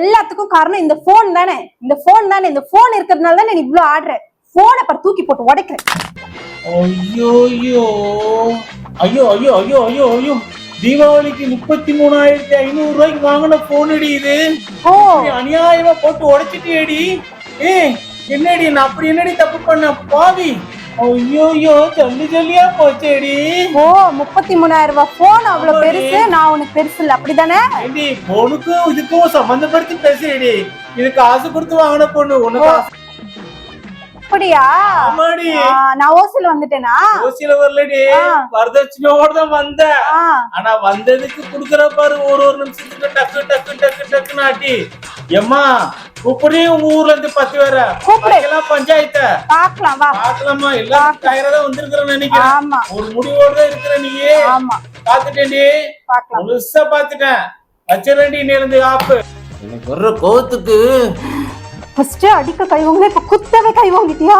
எல்லாத்துக்கும் காரணம் இந்த போன் தானே. இந்த போன் தானே. இந்த போன் இருக்கிறதுனால தானே நீ இவ்ளோ ஆடுற. போனை பர் தூக்கி போட்டு உடைக்கிறேன் ஐயோ ஐயோ. ஐயோ ஐயோ ஐயோ ஐயோ ஐயோ. தீபாவளிக்கு முப்பத்தி மூணாயிரத்தி ஐநூறு ரூபாய்க்கு வாங்கின போன் அடி இது. அநியாயமா போட்டு உடைச்சிட்டியேடி. ஏ என்னடி நான் அப்படி என்னடி தப்பு பண்ண? பாவி. ஐயோ ஜல்லி ஜல்லியா போச்சேடி. ஓ முப்பத்தி மூணாயிரம் ரூபாய் போன் அவ்வளவு பெருசு? நான் உனக்கு பெருசு இல்ல. அப்படிதானே? ஏண்டி போனுக்கும் இதுக்கும் சம்பந்தப்படுத்தி பேசுறேடி இது காசு கொடுத்து வாங்கின பொண்ணு உனக்கு அப்படியா? நான் ஓசில வந்துட்டேனா? ஓசியில வரலடி. வரதட்சணையோட தான் வந்த ஆ, ஆனா வந்ததுக்கு குடுக்கற பாரு ஒரு ஒரு நிமிஷத்துக்கு டக்கு டக்கு டக்கு டக்கு நாட்டி எம்மா இப்படி உங்க ஊர்ல இருந்து பத்து பேர கூப்பிடு. எல்லாம் பஞ்சாயத்த. பாக்கலாம் வா. பாக்கலாமா எல்லாம் டயரா தான் வந்திருக்கிறேன்னு நினைக்கிறேன். ஆமா. ஒரு முடிவோட தான் இருக்கிற நீயே. ஆமா. பாத்துட்டேன்டி பாக்கலாம் முழுசா பாத்துட்டேன் வச்சிடறேன்டி நீ இருந்து ஆப்பு எனக்கு வர்ற கோவத்துக்கு. ஃபர்ஸ்ட் அடிக்க கை வாங்கினா இப்ப குத்தவே கை வாங்கிட்டியா?